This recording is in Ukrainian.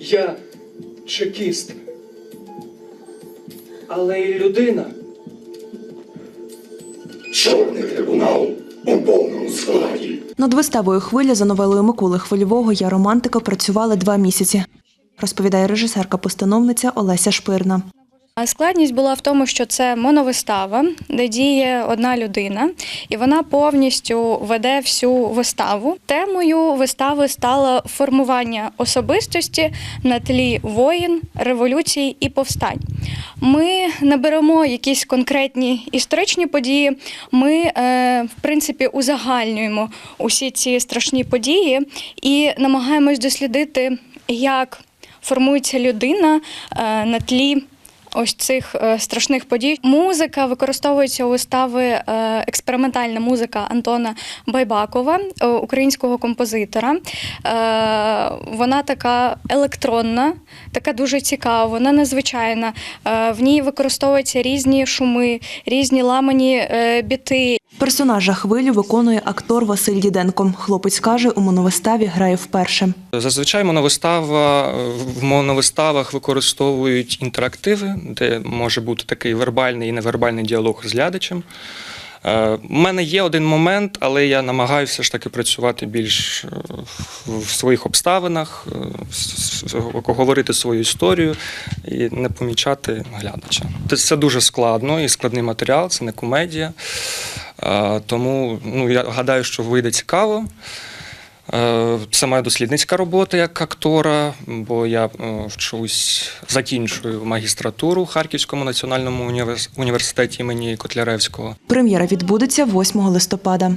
я чекіст. Але і людина. Чорний трибунал у повному складі. Над виставою хвиля за новелою Миколи Хвильового Я романтика працювали два місяці. Розповідає режисерка-постановниця Олеся Шпирна. А Складність була в тому, що це моновистава, де діє одна людина, і вона повністю веде всю виставу. Темою вистави стало формування особистості на тлі воїн, революцій і повстань. Ми не беремо якісь конкретні історичні події. Ми, е, в принципі, узагальнюємо усі ці страшні події і намагаємось дослідити, як формується людина е, на тлі. Ось цих е, страшних подій. Музика використовується у вистави е, експериментальна музика Антона Байбакова, е, українського композитора. Вона така електронна, така дуже цікава, вона незвичайна. В ній використовуються різні шуми, різні ламані біти. Персонажа хвилю виконує актор Василь Діденко. Хлопець каже, у моновиставі грає вперше. Зазвичай моновистава в моновиставах використовують інтерактиви, де може бути такий вербальний і невербальний діалог з глядачем. Е, У мене є один момент, але я намагаюся ж таки працювати більш е, в своїх обставинах, е, говорити свою історію і не помічати глядача. Це дуже складно і складний матеріал, це не комедія. Тому ну, я гадаю, що вийде цікаво. Е, Це моя дослідницька робота як актора, бо я е, вчусь, закінчую магістратуру в Харківському національному універс- університеті імені Котляревського. Прем'єра відбудеться 8 листопада.